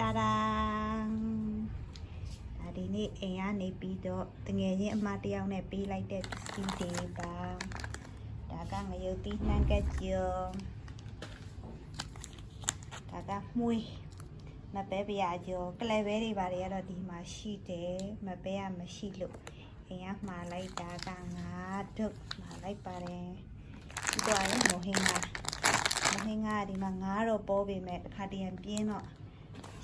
တာဒါဒါဒီနေ့အိမ်ကနေပြီးတော့တငယ်ချင်းအမတစ်ယောက်နဲ့ပေးလိုက်တဲ့ပစ္စည်းတွေပါဒါကငရုတ်သီးနှမ်းကကြောဒါကမှုေးမပဲပြာကြောကလဲပဲတွေပါတယ်ကတော့ဒီမှာရှိတယ်မပဲကမရှိလို့အိမ်ကမှာလိုက်တာကငါတို့မှာလိုက်ပါတယ်ဒီတော့လည်းမိုဟင်းကမိုဟင်းကဒီမှာငါတော့ပေါ်ပေမဲ့တစ်ခါတည်းပြင်းတော့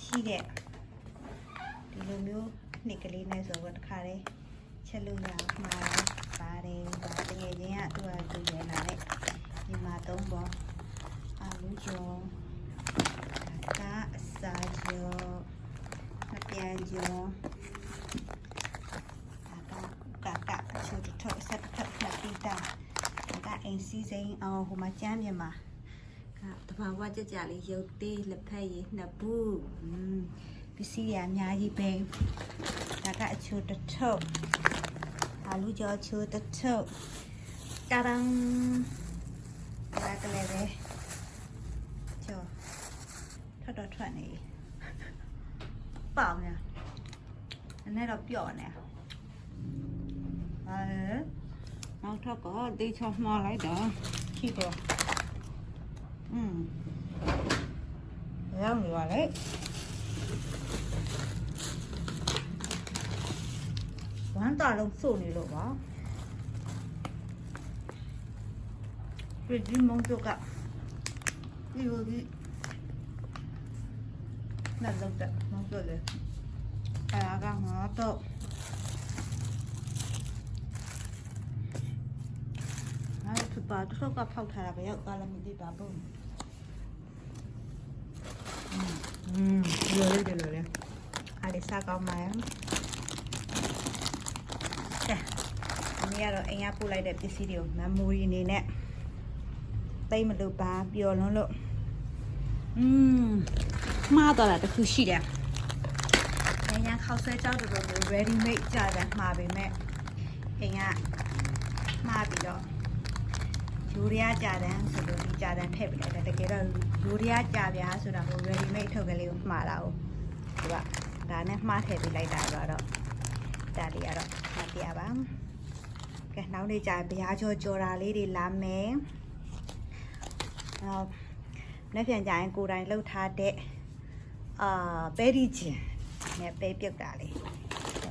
ရှိတဲ့ဒီလိုမျိုးနှစ်ကလေးနဲ့ဆိုတော့တခါတည်းချက်လို့ရအောင်မှာပါတယ်ဒါတကယ်ချင်းကသူ့အတူရလာတဲ့ဒီမှာသုံးပေါ်အာလူကျော်ဒါကအစာကျော်အပြန်ကျော်ဒါကကကအချို့တစ်ထုပ်ဆက်တစ်ထုပ်နှစ်ပိတာဒါကအိမ်စီးစိမ်းအောင်ဟိုမှာကျမ်းပြင်မှာက တဘာဝကြကြလေးရုပ်သေးလက်ဖက်ရည်နှစ်ဘူးอืมပစ္စည်းရအများကြီးပဲဒါကအချိုတစ်ထုပ်အာလူကြောအချိုတစ်ထုပ်တာရန်ဒါကလေးပဲကျော်ထွက်တော့ထွက်နေပြီပေါင်ညာနည်းနည်းတော့ပြော့နေအဲနောက်ထပ်ကဒေချောမှားလိုက်တော့ရှိတော့ อืมရောက်နေပါလေဝမ်းတာလုံးစုနေလို့ပါပြည်မုံတော့ကဒီလိုဒီနားလုံးတဲ့မုံတော့လေအဲကငါတော့ အဲ့ဒီပါတော့ကဖောက်ထားတာပဲရောက်သွားလည်းမသိပါဘူး อืมဒီလိုလေးဒီလိုလေးအားလေးစားကောင်းပါရဲ့ကဲအမေကတော့အိမ်ကပို့လိုက်တဲ့ပစ္စည်းတွေကို memory အနေနဲ့သိမလို့ပါပျော်လွန်းလို့อืมမှားတော့တာတစ်ခုရှိတယ်။ညာခောက်ဆွဲကြောက်တော်တော်မျိုး ready made ကြာတယ်မှာပေမဲ့အိမ်ကမှားပြီးတော့ ယူရီးယားကြာတန်းဆိုလို့ဒီကြာတန်းထည့်ပေးလိုက်တယ်တကယ်တော့ယူရီးယားကြာပြားဆိုတာကို ready made ထုတ်ကလေးကိုမှားတာ哦ဒီကဒါနဲ့မှားထည့်ပေးလိုက်တာတော့ဒါလေးကတော့မပြပါကဲနောက်နေ့ကြာဗျာကြောကြော်တာလေးတွေလာမယ်အော်လက်ပြန်ကြရင်ကိုယ်တိုင်လှုပ်ထားတဲ့အာပဲဒီချင်နဲ့ပဲပြုတ်တာလေး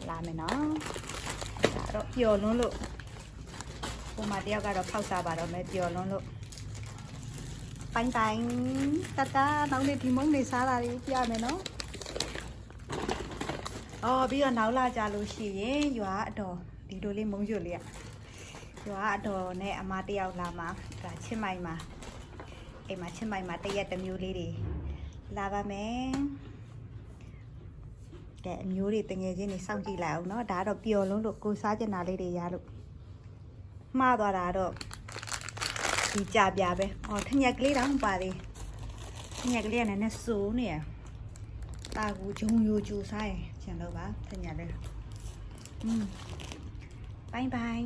လာမယ်နော်ဒါတော့ပျော်လွန်းလို့ ဟိုမှာတယောက်ကတော့ဖောက်စားပါတော့မယ်ပျော်လွန်းလို့ပိုင်ပိုင်တတနောက်နေ့ဒီမုံနေစားတာလေးပြမယ်နော်အော်ပြီးတော့နောက်လာကြလို့ရှိရင်ရွာအတော်ဒီလိုလေးမုံရွတ်လေးอ่ะရွာအတော်နဲ့အမတယောက်လာမှာဒါချစ်မိုင်မှာအိမ်မှာချစ်မိုင်မှာတရက်တစ်မျိုးလေးတွေလာပါမယ်ကဲအမျိုးတွေတငယ်ချင်းတွေစောင့်ကြည့်လိုက်အောင်เนาะဒါကတော့ပျော်လွန်းလို့ကိုယ်စားကျင်တာလေးတွေရလို့ မှားသွားတာတော့ဒီကြပြပဲ။အော်ထညက်ကလေးတောင်ပါသေး။ထညက်ကလေးကလည်းနဲ့စိုးနေရ။တာကူဂျုံယိုဂျူစားရင်ကျန်တော့ပါထညက်လေး။อืมဘိုင်ဘိုင်